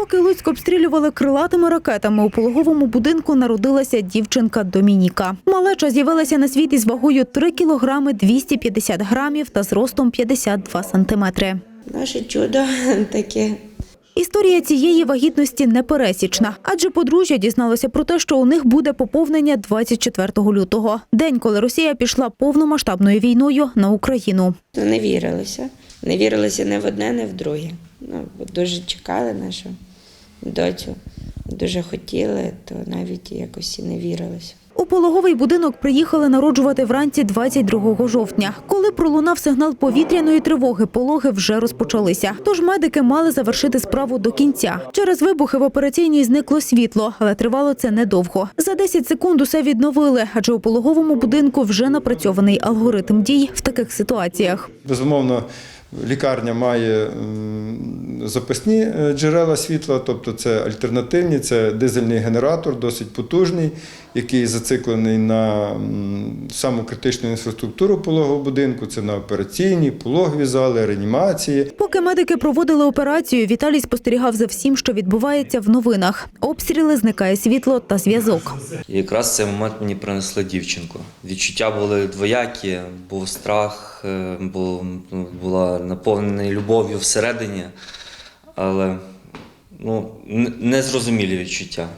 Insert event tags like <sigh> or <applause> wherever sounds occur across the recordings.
Поки Луцьк обстрілювали крилатими ракетами, у пологовому будинку народилася дівчинка Домініка. Малеча з'явилася на світ із вагою 3 кілограми 250 грамів та зростом 52 сантиметри. Наше чудо <laughs> таке. Історія цієї вагітності непересічна, адже подружжя дізналося про те, що у них буде поповнення 24 лютого, день, коли Росія пішла повномасштабною війною на Україну. Ну, не вірилося. Не вірилося не в одне, не в друге. Ну, дуже чекали нашу доцю, дуже хотіли, то навіть якось і не вірилося. У пологовий будинок приїхали народжувати вранці 22 жовтня. Коли пролунав сигнал повітряної тривоги, пологи вже розпочалися. Тож медики мали завершити справу до кінця. Через вибухи в операційній зникло світло, але тривало це недовго. За 10 секунд усе відновили, адже у пологовому будинку вже напрацьований алгоритм дій в таких ситуаціях. Безумовно, лікарня має запасні е, джерела світла, тобто це альтернативні, це дизельний генератор, досить потужний, який зациклений на саму критичну інфраструктуру пологового будинку, це на операційні, пологові зали, реанімації. Поки медики проводили операцію, Віталій спостерігав за всім, що відбувається в новинах. Обстріли, зникає світло та зв'язок. І якраз цей момент мені принесли дівчинку. Відчуття були двоякі, був страх, е, ну, була наповнена любов'ю всередині, але ну, незрозумілі відчуття.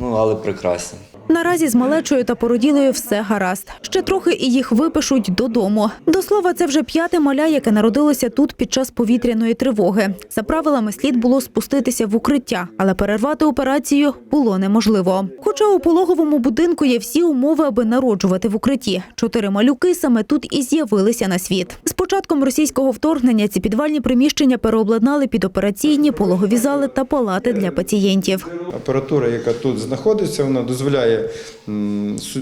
Ну, але прекрасні. Наразі з малечою та породілою все гаразд. Ще трохи і їх випишуть додому. До слова, це вже п'яте маля, яке народилося тут під час повітряної тривоги. За правилами слід було спуститися в укриття, але перервати операцію було неможливо. Хоча у пологовому будинку є всі умови, аби народжувати в укритті. Чотири малюки саме тут і з'явилися на світ. З початком російського вторгнення ці підвальні приміщення переобладнали під операційні, пологові зали та палати для пацієнтів. Апаратура, яка тут знаходиться, вона дозволяє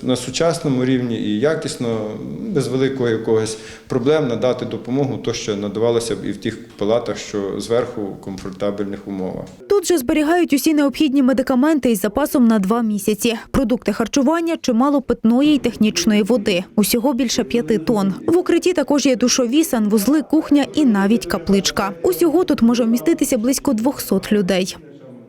на сучасному рівні і якісно, без великого якогось проблем надати допомогу, то що надавалося б і в тих палатах, що зверху комфортабельних умовах. Тут же зберігають усі необхідні медикаменти із запасом на два місяці, продукти харчування, чимало питної й технічної води. Усього більше п'яти тонн. В укритті також є душові, санвузли, кухня і навіть капличка. Усього тут може вміститися близько 200 людей.